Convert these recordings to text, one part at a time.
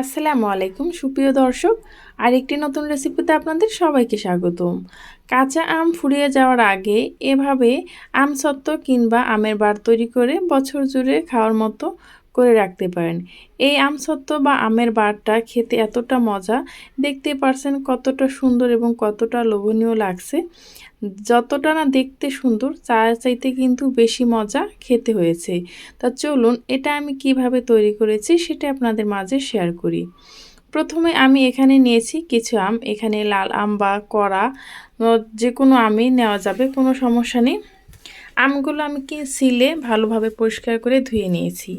আসসালামু আলাইকুম, সুপ্রিয় দর্শক। আরেকটি নতুন রেসিপিতে আপনাদের সবাইকে স্বাগতম। কাঁচা আম ফুরিয়ে যাওয়ার আগে এভাবে আম সত্ত্ব কিংবা আমের বার তৈরি করে বছর জুড়ে খাওয়ার মতো করে রাখতে পারেন। এই আম সত্ত্ব বা আমের বারটা খেতে এতটা মজা দেখতে পারছেন কতটা সুন্দর এবং কতটা লোভনীয় লাগছে। যতটা না দেখতে সুন্দর চায়ের চাইতে কিন্তু বেশি মজা খেতে হয়েছে। তা চলুন এটা আমি কীভাবে তৈরি করেছি সেটা আপনাদের মাঝে শেয়ার করি। প্রথমে আমি এখানে নিয়েছি কিছু আম। এখানে লাল আম বা কড়া যে কোনো আমই নেওয়া যাবে, কোনো সমস্যা নেই। আমগুলো আমি কি সিলে ভালোভাবে পরিষ্কার করে ধুয়ে নিয়েছি।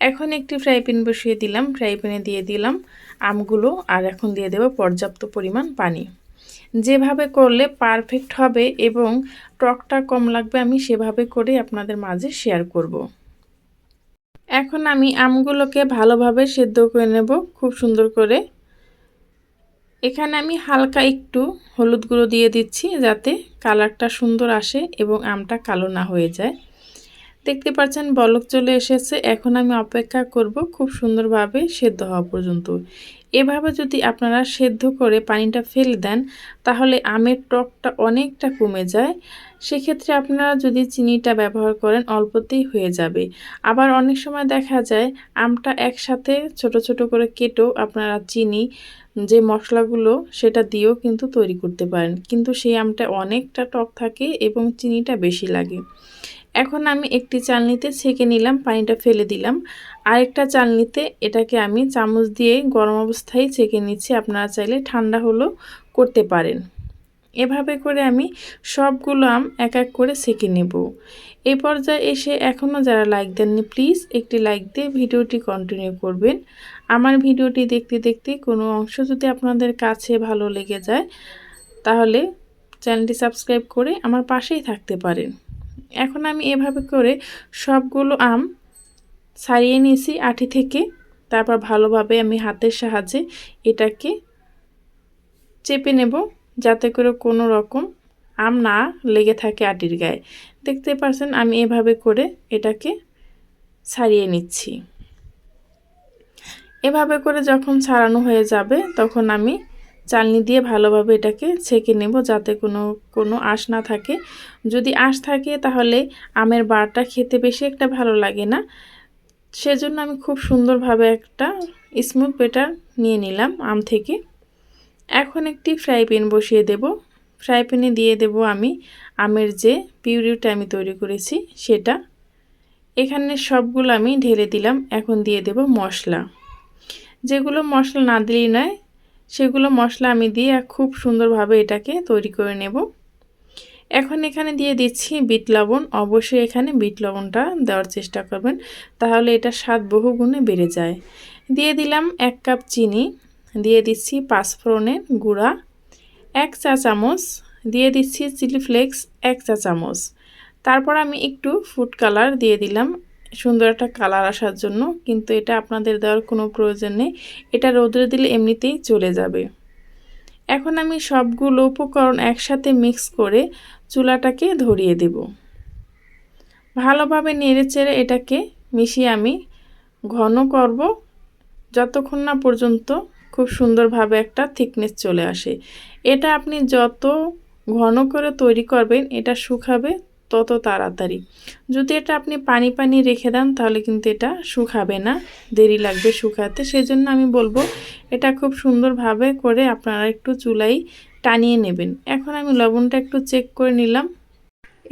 এখন একটি ফ্রাই প্যান বসিয়ে দিলাম। ফ্রাই প্যানে দিয়ে দিলাম আমগুলো আর এখন দিয়ে দেব পর্যাপ্ত পরিমাণ পানি। যেভাবে করলে পারফেক্ট হবে এবং টকটা কম লাগবে আমি সেভাবে করে আপনাদের মাঝে শেয়ার করব। এখন আমি আমগুলোকে ভালোভাবে সেদ্ধ করে নেব খুব সুন্দর করে। এখানে আমি হালকা একটু হলুদ গুঁড়ো দিয়ে দিচ্ছি যাতে কালারটা সুন্দর আসে এবং আমটা কালো না হয়ে যায়। দেখতে পাচ্ছেন, বলক চলে এসেছে। এখন আমি অপেক্ষা করব খুব সুন্দরভাবে সেদ্ধ হওয়া পর্যন্ত। এভাবে যদি আপনারা সেদ্ধ করে পানিটা ফেলে দেন, তাহলে আমের টকটা অনেকটা কমে যায়। সেক্ষেত্রে আপনারা যদি চিনিটা ব্যবহার করেন, অল্পতেই হয়ে যাবে। আবার অনেক সময় দেখা যায়, আমটা একসাথে ছোট ছোট করে কেটেও আপনারা চিনি, যে মশলাগুলো, সেটা দিয়েও কিন্তু তৈরি করতে পারেন। কিন্তু সেই আমটা অনেকটা টক থাকে এবং চিনিটা বেশি লাগে। এখন আমি একটি চালনিতে ছেঁকে নিলাম, পানিটা ফেলে দিলাম। আরেকটা চালনিতে এটাকে আমি চামচ দিয়ে গরম অবস্থায় ছেঁকে নিচ্ছি। আপনারা চাইলে ঠান্ডা হলেও করতে পারেন। এভাবে করে আমি সবগুলো আম এক এক করে সেঁকে নেব। এই পর্যায়ে এসে এখনও যারা লাইক দেননি প্লিজ একটি লাইক দিয়ে ভিডিওটি কন্টিনিউ করবেন। আমার ভিডিওটি দেখতে দেখতে কোনো অংশ যদি আপনাদের কাছে ভালো লেগে যায়, তাহলে চ্যানেলটি সাবস্ক্রাইব করে আমার পাশেই থাকতে পারেন। এখন আমি এভাবে করে সবগুলো আম ছাড়িয়ে নিয়েছি আঠি থেকে। তারপর ভালোভাবে আমি হাতের সাহায্যে এটাকে চেপে নেব যাতে করে কোনো রকম আম না লেগে থাকে আটির গায়ে। দেখতে পারছেন আমি এভাবে করে এটাকে ছাড়িয়ে নিচ্ছি। এভাবে করে যখন ছাড়ানো হয়ে যাবে তখন আমি চালনি দিয়ে ভালোভাবে এটাকে ছেঁকে নেব যাতে কোনো কোনো আঁশ না থাকে। যদি আঁশ থাকে তাহলে আমের বারটা খেতে বেশি একটা ভালো লাগে না। সেজন্য আমি খুব সুন্দরভাবে একটা স্মুথ বেটার নিয়ে নিলাম আম থেকে। এখন একটি ফ্রাই প্যান বসিয়ে দেব। ফ্রাই প্যানে দিয়ে দেব আমি আমের যে পিউরিটা আমি তৈরি করেছি সেটা। এখানে সবগুলো আমি ঢেলে দিলাম। এখন দিয়ে দেব মশলা। যেগুলো মশলা না দিলেই নয় সেগুলো মশলা আমি দিয়ে খুব সুন্দরভাবে এটাকে তৈরি করে নেব। এখন এখানে দিয়ে দিচ্ছি বিট লবণ। অবশ্যই এখানে বিট লবণটা দেওয়ার চেষ্টা করবেন, তাহলে এটা স্বাদ বহু গুণে বেড়ে যায়। দিয়ে দিলাম এক কাপ চিনি, দিয়ে দিচ্ছি পাঁচফোড়নের গুঁড়া, এক চা চামচ, দিয়ে দিচ্ছি চিলি ফ্লেক্স, এক চা চামচ। তারপর আমি একটু ফুড কালার দিয়ে দিলাম সুন্দর একটা কালার আসার জন্য, কিন্তু এটা আপনাদের দেওয়ার কোনো প্রয়োজন নেই। এটা রোদে দিলে এমনিতেই চলে যাবে। এখন আমি সবগুলো উপকরণ একসাথে মিক্স করে চুলাটাকে ধরিয়ে দেব। ভালোভাবে নেড়ে চেড়ে এটাকে মিশিয়ে আমি ঘন করব। যতক্ষণ না পর্যন্ত খুব সুন্দরভাবে একটা থিকনেস চলে আসে। এটা আপনি যত ঘন করে তৈরি করবেন, এটা শুকাবে তত তাড়াতাড়ি। যদি এটা আপনি পানি পানি রেখে দেন, তাহলে কিন্তু এটা শুকাবে না, দেরি লাগবে শুকাতে। সেজন্য আমি বলব, এটা খুব সুন্দরভাবে করে আপনারা একটু চুলাই টানিয়ে নেবেন। এখন আমি লবণটা একটু চেক করে নিলাম।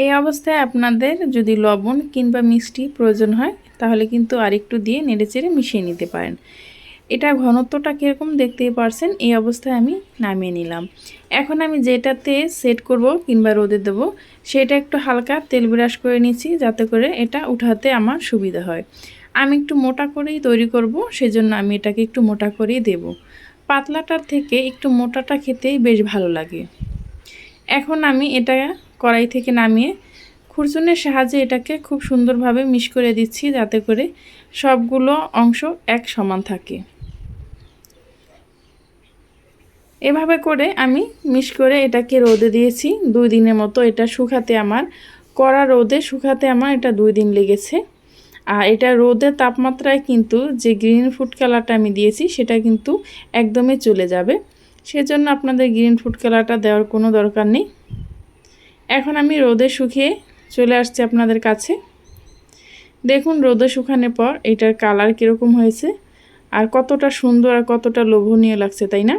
এই অবস্থায় আপনাদের যদি লবণ কিংবা মিষ্টি প্রয়োজন হয়, তাহলে কিন্তু আরেকটু দিয়ে নেড়ে চেড়ে মিশিয়ে নিতে পারেন। এটা ঘনত্বটা কীরকম দেখতেই পারছেন, এই অবস্থায় আমি নামিয়ে নিলাম। এখন আমি যেটাতে সেট করব কিংবা রোদে দেবো, সেটা একটু হালকা তেল ব্রাশ করে নিচ্ছি যাতে করে এটা উঠাতে আমার সুবিধা হয়। আমি একটু মোটা করেই তৈরি করব, সেজন্য আমি এটাকে একটু মোটা করেই দেব। পাতলাটার থেকে একটু মোটাটা খেতেই বেশ ভালো লাগে। এখন আমি এটা কড়াই থেকে নামিয়ে খুরচুনের সাহায্যে এটাকে খুব সুন্দরভাবে মিশ করে দিচ্ছি যাতে করে সবগুলো অংশ এক সমান থাকে। এভাবে করে আমি মিশ করে এটাকে রোদে দিয়েছি। দুই দিনের মতো এটা শুকাতে আমার, কড়া রোদে শুকাতে আমার এটা দুই দিন লেগেছে। আর এটা রোদের তাপমাত্রায় কিন্তু যে গ্রিন ফুড কালারটা আমি দিয়েছি, সেটা কিন্তু একদমই চলে যাবে। সেজন্য আপনাদের গ্রিন ফুড কালারটা দেওয়ার কোনো দরকার নেই। এখন আমি রোদে শুকিয়ে চলে আসছি আপনাদের কাছে। দেখুন, রোদে শুকানোর পর এটার কালার কীরকম হয়েছে। আর কতটা সুন্দর আর কতটা লোভনীয় লাগছে, তাই না?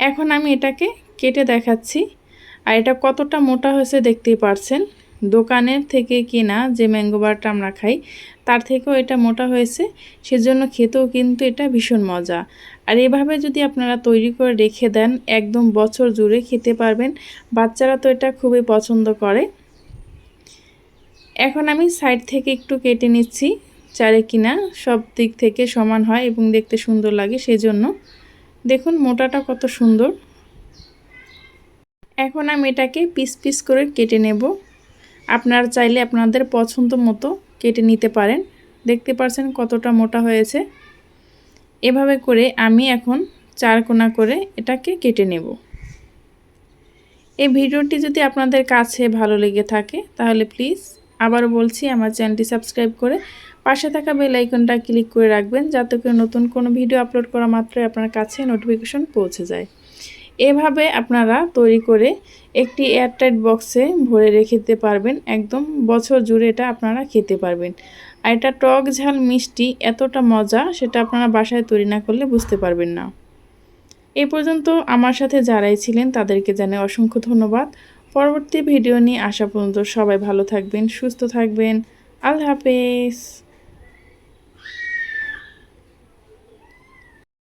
এখন আমি এটাকে কেটে দেখাচ্ছি। আর এটা কতটা মোটা হয়েছে দেখতেই পারছেন। দোকানের থেকে কেনা যে ম্যাঙ্গো বারটা আমরা খাই, তার থেকেও এটা মোটা হয়েছে। সেজন্য খেতেও কিন্তু এটা ভীষণ মজা। আর এভাবে যদি আপনারা তৈরি করে রেখে দেন, একদম বছর জুড়ে খেতে পারবেন। বাচ্চারা তো এটা খুবই পছন্দ করে। এখন আমি সাইড থেকে একটু কেটে নিচ্ছি। চারে কিনা সব দিক থেকে সমান হয় এবং দেখতে সুন্দর লাগে সেই জন্য দেখুন মোটাটা কত সুন্দর। এখন আমি এটাকে পিস পিস করে কেটে নেব। আপনারা চাইলে আপনাদের পছন্দ মতো কেটে নিতে পারেন। দেখতে পাচ্ছেন কতটা মোটা হয়েছে। এভাবে করে আমি এখন চার কোনা করে এটাকে কেটে নেব। এই ভিডিওটি যদি আপনাদের কাছে ভালো লেগে থাকে, তাহলে প্লিজ আবারও বলছি, আমার চ্যানেলটি সাবস্ক্রাইব করে পাশে থাকা বেল আইকনটা ক্লিক করে রাখবেন যাতে করে নতুন কোনো ভিডিও আপলোড করা মাত্রই আপনার কাছে নোটিফিকেশন পৌঁছে যায়। এভাবে আপনারা তৈরি করে একটি এয়ারটাইট বক্সে ভরে রেখে দিতে পারবেন। একদম বছর জুড়ে এটা আপনারা খেতে পারবেন। আর এটা টক ঝাল মিষ্টি এতটা মজা সেটা আপনারা বাসায় তৈরি না করলে বুঝতে পারবেন না। এ পর্যন্ত আমার সাথে যারাই ছিলেন তাদেরকে জানাই অসংখ্য ধন্যবাদ। পরবর্তী ভিডিও নিয়ে আসা পর্যন্ত সবাই ভালো থাকবেন, সুস্থ থাকবেন। আল্লাহ হাফেজ।